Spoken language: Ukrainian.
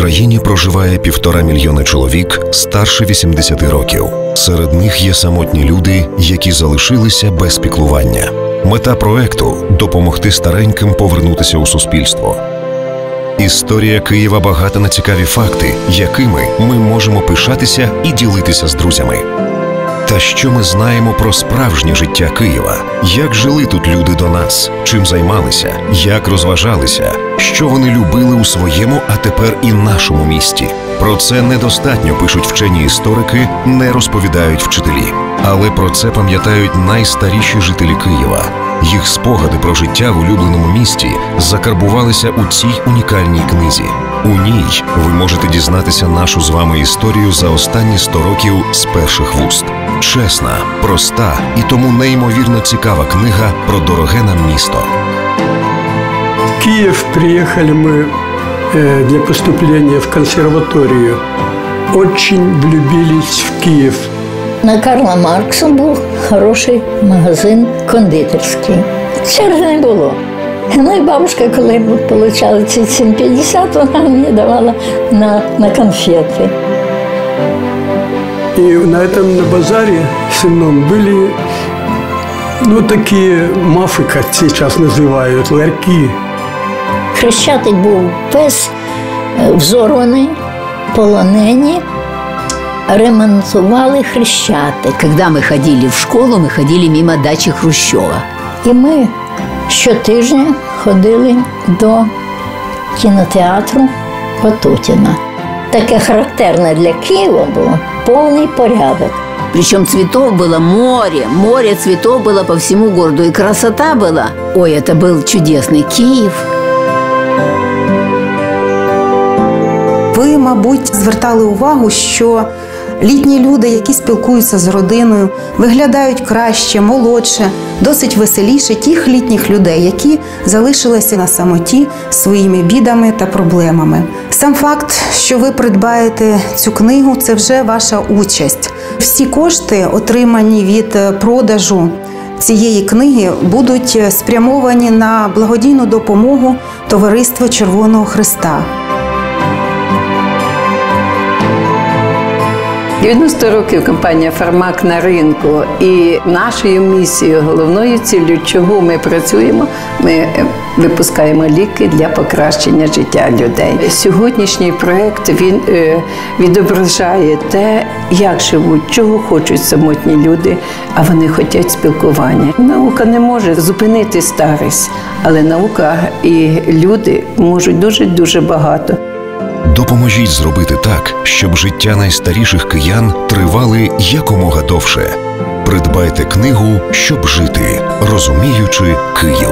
Україні проживає півтора мільйона чоловік старше 80 років. Серед них є самотні люди, які залишилися без піклування. Мета проекту допомогти стареньким повернутися у суспільство. Історія Києва багата на цікаві факти, якими ми можемо пишатися і ділитися з друзями. Та що ми знаємо про справжнє життя Києва? Як жили тут люди до нас, чим займалися, як розважалися, що вони любили у своєму, а тепер і нашому місті? Про це недостатньо пишуть вчені історики, не розповідають вчителі. Але про це пам'ятають найстаріші жителі Києва. Їх спогади про життя в улюбленому місті закарбувалися у цій унікальній книзі. У ній ви можете дізнатися нашу з вами історію за останні 100 років з перших вуст. Чесна, проста і тому неймовірно цікава книга про дороге нам місто. В Киев приехали мы э, для поступления в консерваторию. Очень влюбились в Киев. На Карла Маркса був хороший магазин кондитерський. Черги не було. Ну і бабушка, коли ми отримали ці 7,50, вона мені давала на, на конфети. И на этом на базаре сенном были ну, такие мафы, как сейчас называют, ларьки. Хрещатик був весь е, взорваний, полонені, ремонтували хрещатик. Когда мы ходили в школу, мы ходили мимо дачи Хрущева. І ми щотижня ходили до кінотеатру Ватутіна. Таке характерне для Києва було повний порядок. Причем цветов было море, море цветов было по всему городу, и красота была. Ой, это был чудесный Киев. Ви, мабуть, звертали увагу, що літні люди, які спілкуються з родиною, виглядають краще, молодше, досить веселіше тих літніх людей, які залишилися на самоті своїми бідами та проблемами. Сам факт, що ви придбаєте цю книгу, це вже ваша участь. Всі кошти, отримані від продажу цієї книги, будуть спрямовані на благодійну допомогу Товариства Червоного Христа. 90 років компанія Фармак на ринку, і нашою місією, головною ціллю, чого ми працюємо, ми е, випускаємо ліки для покращення життя людей. Сьогоднішній проект він е, відображає те, як живуть, чого хочуть самотні люди, а вони хочуть спілкування. Наука не може зупинити старість, але наука і люди можуть дуже дуже багато. Допоможіть зробити так, щоб життя найстаріших киян тривали якомога довше. Придбайте книгу, щоб жити, розуміючи Київ.